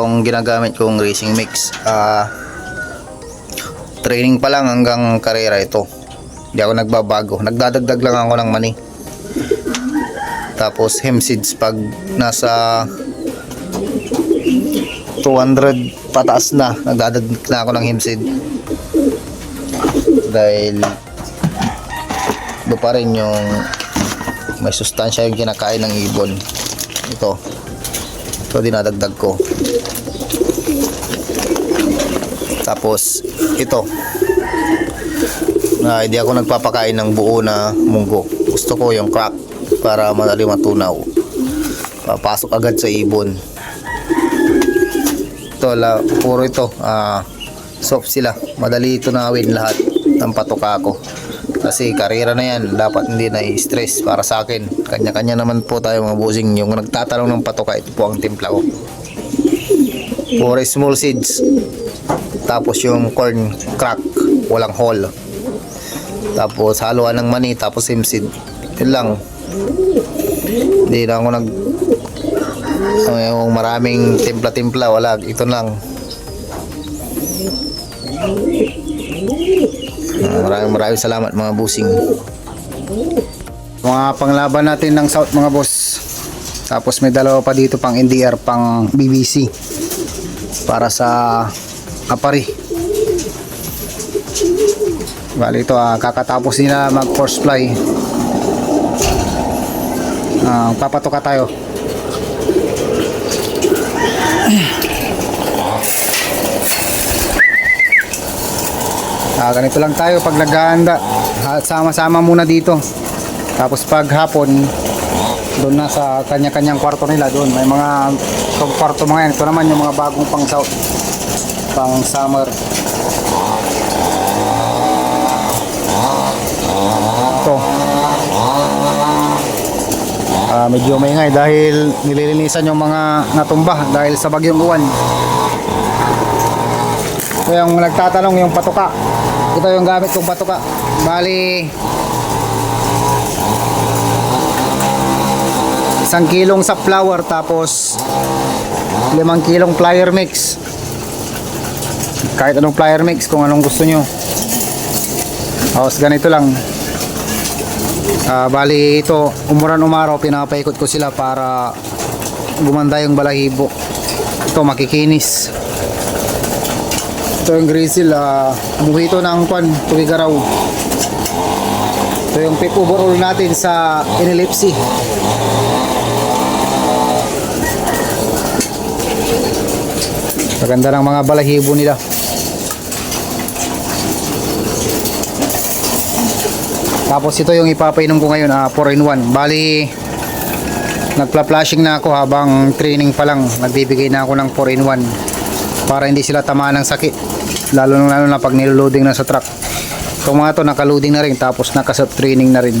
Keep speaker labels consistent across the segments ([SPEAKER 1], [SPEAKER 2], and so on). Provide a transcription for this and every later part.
[SPEAKER 1] itong ginagamit kong racing mix. Ah, training pa lang hanggang karera ito. Hindi ako nagbabago. Nagdadagdag lang ako ng mani. Tapos hemp seeds pag nasa 200 pataas na, nagdadagdag na ako ng hemp seed. Dahil ito pa rin yung may sustansya yung kinakain ng ibon. Ito. Ito dinadagdag ko. Tapos ito. Na hindi ako nagpapakain ng buo na munggo. Gusto ko yung crack para madali matunaw. Papasok agad sa ibon. Ito, la, puro ito. Ah, soft sila. Madali tunawin lahat ng patuka ko. Kasi karera na yan, dapat hindi na stress para sa akin. Kanya-kanya naman po tayo mga busing. Yung nagtatanong ng patuka, ito po ang timpla ko. Puro small seeds. Tapos yung corn crack, walang hull. Tapos haluan ng mani, tapos same seed. Yun lang. Hindi na ako nag yung maraming timpla-timpla, wala. Ito lang. Ah, Maraming maraming salamat mga busing.
[SPEAKER 2] Mga panglaban natin ng South mga boss. Tapos may dalawa pa dito pang NDR pang BBC. Para sa Apari. Bali ito ah, kakatapos nila mag force fly. Ah, papatoka tayo. Ah, ganito lang tayo pag naghahanda. Ah, Sama-sama muna dito. Tapos pag hapon, doon na sa kanya-kanyang kwarto nila doon. May mga kwarto mga yan. Ito naman yung mga bagong pang south, pang summer. Ito. Ah, medyo maingay dahil nililinisan yung mga natumba dahil sa bagyong uwan. Ito yung nagtatanong yung patuka. Ito yung gamit kong patuka. Bali, isang kilong sa flour tapos limang kilong plier mix kahit anong plier mix kung anong gusto nyo. Tapos ganito lang. Ah, bali ito umuran umaraw pinapaikot ko sila para gumanda yung balahibo. Ito makikinis. Ito yung grizzle uh, umuwi ito ng kwan tugigaraw. Ito yung pick overall natin sa inelipsi Maganda ng mga balahibo nila. Tapos ito yung ipapainom ko ngayon, ah, 4 in 1. Bali, nagpla-flashing na ako habang training pa lang. Nagbibigay na ako ng 4 in 1 para hindi sila tamaan ng sakit. Lalo na lalo na pag niloloading na sa truck. Itong mga to nakaloading na rin tapos naka-self training na rin.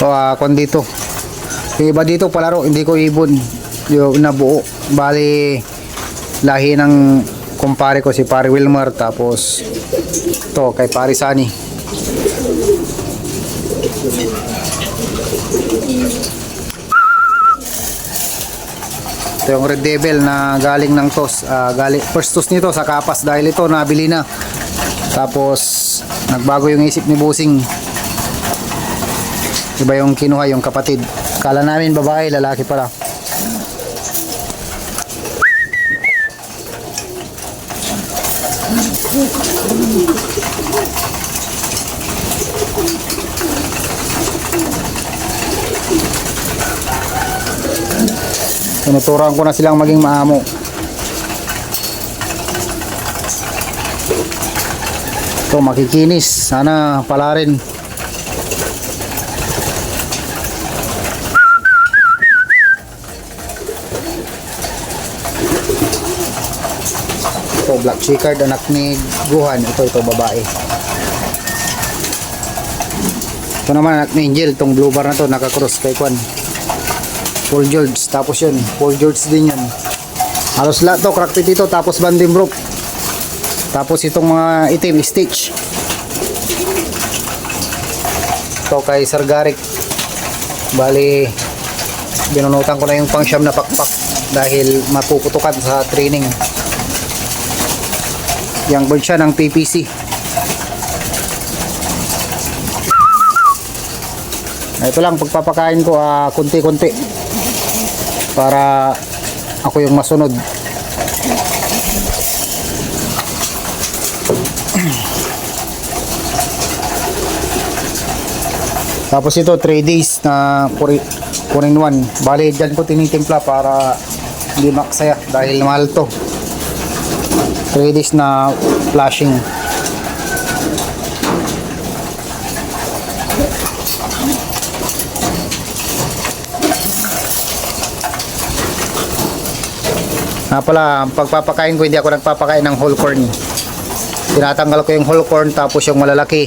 [SPEAKER 2] Ito, ah, kung dito. Yung iba dito palaro, hindi ko ibon. Yung nabuo. Bali, lahi ng kumpare ko si Pare Wilmer. Tapos, to kay Pare Sani. Ito yung Red Devil na galing ng TOS. ah, galing, first TOS nito sa Kapas dahil ito nabili na. Tapos, nagbago yung isip ni Busing. Iba yung kinuha yung kapatid. Kala namin babae, lalaki pala. Tinuturan ko na silang maging maamo. Ito makikinis. Sana pala rin. Ito black checkered anak ni Guhan. Ito ito babae. Ito naman anak ni Angel. Itong blue bar na to nakakross kay Kwan. Paul George. Tapos yun. Paul George din yan. Halos lahat to. Crack pit ito. Tapos Vandenbroek. Tapos itong mga itim. Stitch. Ito kay Sir Garrick. Bali, binunutan ko na yung pang siyam na pakpak. dahil mapuputukan sa training. Yang bird siya ng PPC. Ito lang pagpapakain ko ah, kunti-kunti para ako yung masunod. Tapos ito 3 days na 4 in 1. Bali dyan ko tinitimpla para hindi maksaya dahil mahal to. 3 days na flashing. Nga pala, ang pagpapakain ko hindi ako nagpapakain ng whole corn. Tinatanggal ko yung whole corn tapos yung malalaki.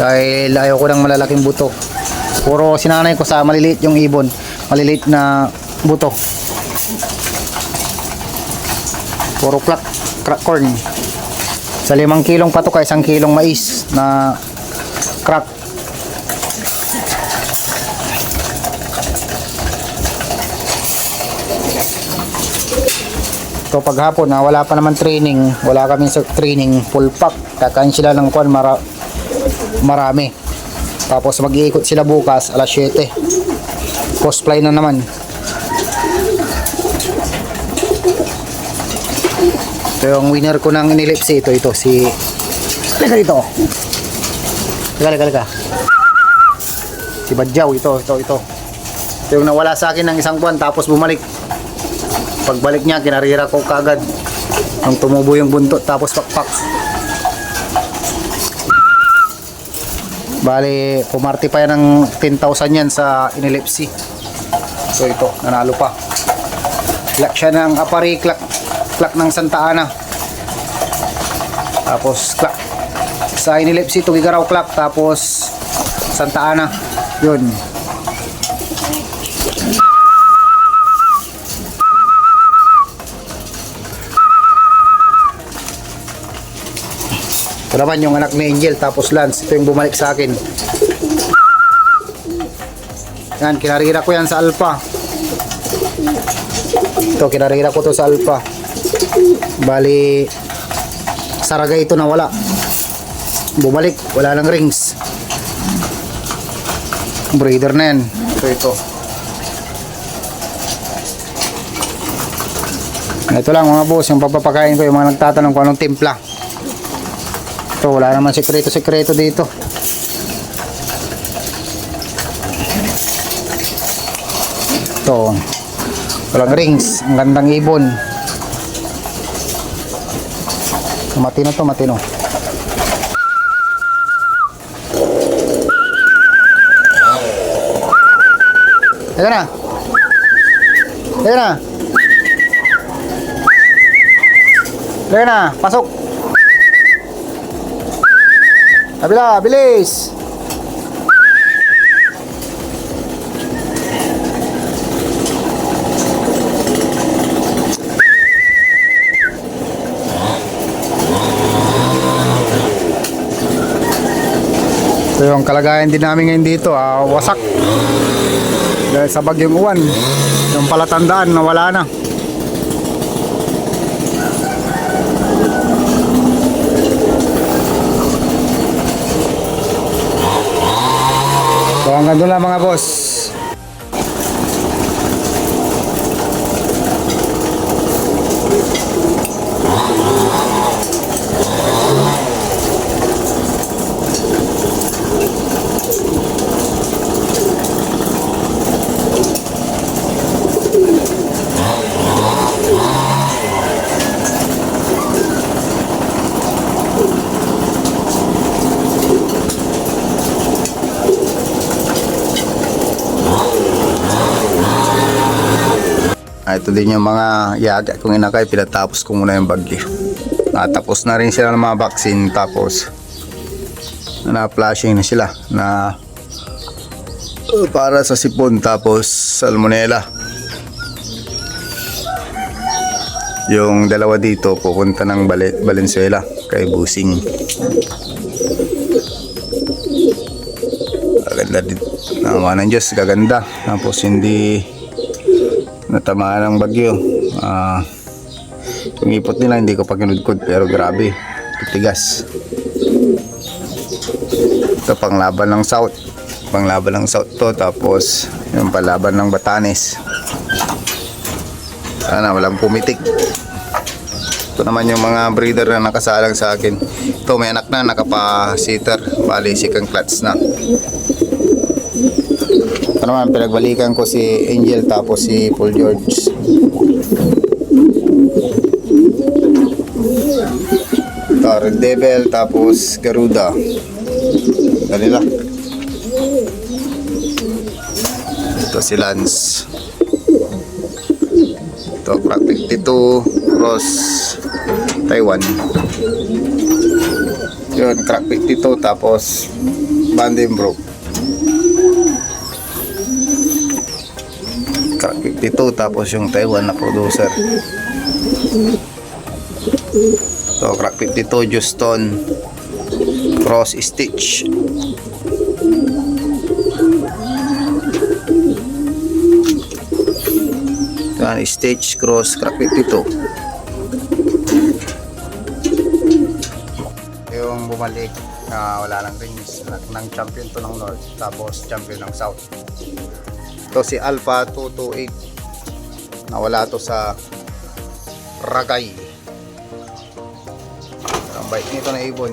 [SPEAKER 2] Dahil ayaw ko ng malalaking buto. Puro sinanay ko sa maliliit yung ibon. Maliliit na buto. Puro crack, crack corn. Sa limang kilong patok isang kilong mais na crack. So paghapon na wala pa naman training, wala kami sa training, full pack. Kakain sila ng kwan mara, marami. Tapos mag-iikot sila bukas alas 7. Cosplay na naman. Ito yung winner ko ng inilipsi ito ito si Halika dito. Halika halika. Si Badjaw ito ito ito. Ito yung nawala sa akin ng isang buwan tapos bumalik. Pagbalik niya kinarira ko kagad. Nung tumubo yung buntot tapos pakpak. Bali, pumarty pa yan ng 10,000 yan sa inilipsi. So ito, nanalo pa. Klak siya ng apari, klak, klak ng Santa Ana. Tapos klak. Sa inilipsi, tugigaraw klak. Tapos Santa Ana. Yun. Ito naman yung anak ni Angel tapos Lance. Ito yung bumalik sa akin. Yan, kinarira ko yan sa Alpha. Ito, kinarira ko to sa Alpha. Bali, saragay ito na wala. Bumalik, wala nang rings. Breeder na yan. Ito, ito. Ito lang mga boss, yung papapakain ko, yung mga nagtatanong kung anong timpla. Ito, wala naman sekreto-sekreto dito. Ito. Walang rings. Ang gandang ibon. Matino to, matino. Teka na. Teka na. Teka na, pasok. Kabila, bilis! Ito yung kalagayan din namin ngayon dito, ah, wasak. Dahil sa bagyong uwan, yung palatandaan na wala na. Hanggang doon lang mga boss. Ah, ito din yung mga yaga kong inakay, pinatapos ko muna yung bagyo. Natapos na rin sila ng mga vaccine, tapos na-flashing na sila na uh, para sa sipon, tapos salmonella. Yung dalawa dito, pupunta ng Bale- Valenzuela, kay Busing. Gaganda din. Nawa ng Diyos, gaganda. Tapos hindi
[SPEAKER 1] natamaan ng bagyo. Ah, yung nila hindi ko pa kinudkod pero grabe, titigas. Ito panglaban ng South. Panglaban ng South to tapos yung palaban ng Batanes. Sana walang pumitik. Ito naman yung mga breeder na nakasalang sa akin. Ito may anak na nakapa-sitter. Bali second clutch na. Ito naman pinagbalikan ko si Angel tapos si Paul George. Ito, Red Devil tapos Garuda. Kanila. Ito si Lance. Ito, Crack 52 Cross Taiwan. Yun, Crack 52 tapos Vandenbroek. 52 tapos yung Taiwan na producer. So, Crack 52 Houston Cross Stitch. Yan, Stitch Cross Crack 52. Yung bumalik na wala lang rings ng champion to ng North tapos champion ng South. Ito si Alpha 228. Nawala to sa Ragay. Ang bait nito na ibon.